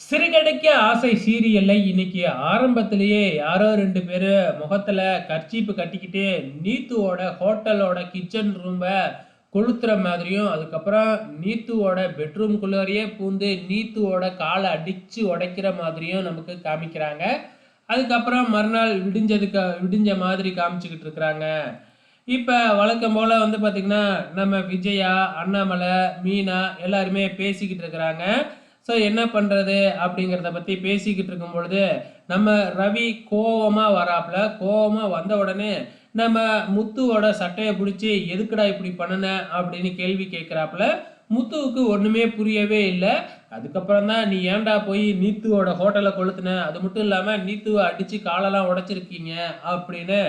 சிறுகடைக்க ஆசை சீரியல்ல இன்னைக்கு ஆரம்பத்திலேயே யாரோ ரெண்டு பேரு முகத்துல கர்ச்சீப்பு கட்டிக்கிட்டு நீத்துவோட ஹோட்டலோட கிச்சன் ரூம்ப கொளுத்துற மாதிரியும் அதுக்கப்புறம் நீத்துவோட பெட்ரூம்குள்ளேயே பூந்து நீத்துவோட காலை அடிச்சு உடைக்கிற மாதிரியும் நமக்கு காமிக்கிறாங்க. அதுக்கப்புறம் மறுநாள் விடிஞ்சதுக்கு விடிஞ்ச மாதிரி காமிச்சுக்கிட்டு இருக்கிறாங்க. இப்போ வழக்கம் போல் வந்து பார்த்திங்கன்னா நம்ம விஜயா அண்ணாமலை மீனா எல்லாருமே பேசிக்கிட்டு இருக்கிறாங்க. ஸோ என்ன பண்ணுறது அப்படிங்கிறத பற்றி பேசிக்கிட்டு இருக்கும் பொழுது நம்ம ரவி கோவமாக வராப்புல கோவமாக வந்த உடனே நம்ம முத்துவோட சட்டையை பிடிச்சி எதுக்குடா இப்படி பண்ணுன? அப்படின்னு கேள்வி கேட்குறாப்புல முத்துவுக்கு ஒன்றுமே புரியவே இல்லை. அதுக்கப்புறம் தான் நீ ஏன்டா போய் நீத்துவோட ஹோட்டலை கொளுத்துன? அது மட்டும் இல்லாமல் நீத்துவை அடித்து காலெல்லாம் உடைச்சிருக்கீங்க. அப்படின்னு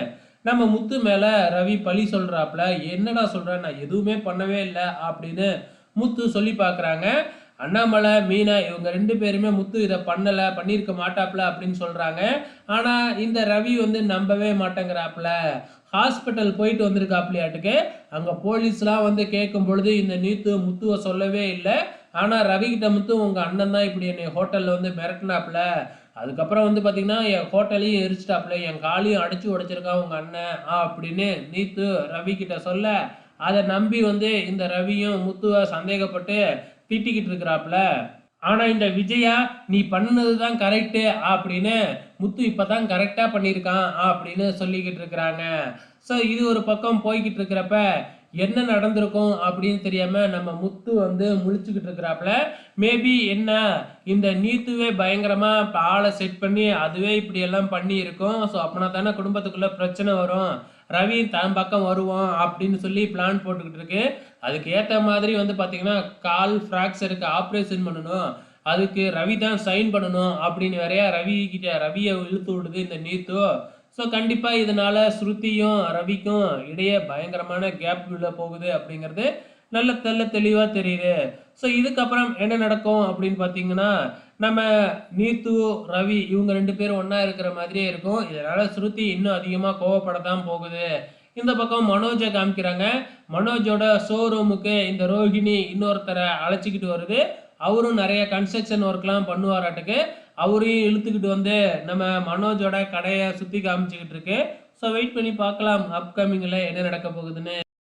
நம்ம முத்து மேலே ரவி பழி சொல்கிறாப்புல என்னடா சொல்கிற நான் எதுவுமே பண்ணவே இல்லை. அப்படின்னு முத்து சொல்லி பார்க்குறாங்க. அண்ணாமலை மீனா இவங்க ரெண்டு பேருமே முத்து இதை பண்ணலை பண்ணியிருக்க மாட்டாப்புல அப்படின்னு சொல்கிறாங்க ஆனால் இந்த ரவி வந்து நம்பவே மாட்டேங்கிறாப்புல. ஹாஸ்பிட்டல் போயிட்டு வந்திருக்காப்புலையாட்டுக்கு. அங்கே போலீஸ்லாம் வந்து கேட்கும் பொழுது இந்த நீத்து முத்துவை சொல்லவே இல்லை. ஆனால் ரவிக்கிட்ட முத்து உங்கள் அண்ணன் தான் இப்படி என்னை ஹோட்டலில் வந்து மிரட்டினாப்புல. அதுக்கப்புறம் வந்து பார்த்தீங்கன்னா என் ஹோட்டலையும் எரிச்சிட்டாப்புல. என் காலையும் அடிச்சு உடைச்சிருக்கான் உங்கள் அண்ணன். அப்படின்னு நீத்து ரவி சொல்ல அதை நம்பி வந்து இந்த ரவியும் முத்துவை சந்தேகப்பட்டு திட்டிக்கிட்டு இருக்கிறாப்புல. ஆனால் இந்த விஜயா நீ பண்ணது தான் கரெக்டு அப்படின்னு முத்து இப்பதான் கரெக்டாக பண்ணியிருக்கான் அப்படின்னு சொல்லிக்கிட்டு இருக்கிறாங்க. ஸோ இது ஒரு பக்கம் போய்கிட்டு இருக்கிறப்ப என்ன நடந்திருக்கும் அப்படின்னு தெரியாமல் நம்ம முத்து வந்து முழிச்சுக்கிட்டு இருக்கிறாப்புல. மேபி என்ன? இந்த நீத்துவே பயங்கரமாக இப்போ ஆளை செட் பண்ணி அதுவே இப்படியெல்லாம் பண்ணி இருக்கும் ஸோ அப்படின்னா தானே குடும்பத்துக்குள்ளே பிரச்சனை வரும். ரவி தான் பக்கம் வருவோம் அப்படின்னு சொல்லி பிளான் போட்டுக்கிட்டு இருக்கு. அதுக்கு ஏற்ற மாதிரி வந்து பார்த்தீங்கன்னா கால் ஃப்ராக்சருக்கு ஆப்ரேஷன் பண்ணணும். அதுக்கு ரவி தான் சைன் பண்ணணும் அப்படின்னு வேறையா ரவி கிட்ட ரவியை இழுத்து விடுது இந்த நீத்து. ஸோ கண்டிப்பாக இதனால் ஸ்ருதியும் ரவிக்கும் இடையே பயங்கரமான கேப் உள்ள போகுது அப்படிங்கிறது நல்ல தெல்ல தெளிவாக தெரியுது. ஸோ இதுக்கப்புறம் என்ன நடக்கும் அப்படின்னு பார்த்தீங்கன்னா நம்ம நீத்து ரவி இவங்க ரெண்டு பேரும் ஒன்றா இருக்கிற மாதிரியே இருக்கும். இதனால் ஸ்ருதி இன்னும் அதிகமாக கோவப்படத்தான் போகுது. இந்த பக்கம் மனோஜை காமிக்கிறாங்க. மனோஜோட ஷோரூமுக்கு இந்த ரோஹிணி இன்னொருத்தரை அழைச்சிக்கிட்டு வருது. அவரும் நிறைய கன்ஸ்ட்ரக்ஷன் ஒர்க்லாம் பண்ணுவாராட்டுக்கு. அவரையும் இழுத்துக்கிட்டு வந்து நம்ம மனோஜோட கடையை சுற்றி காமிச்சிக்கிட்டு இருக்கு. ஸோ வெயிட் பண்ணி பார்க்கலாம் அப்கமிங்கில் என்ன நடக்க போகுதுன்னு.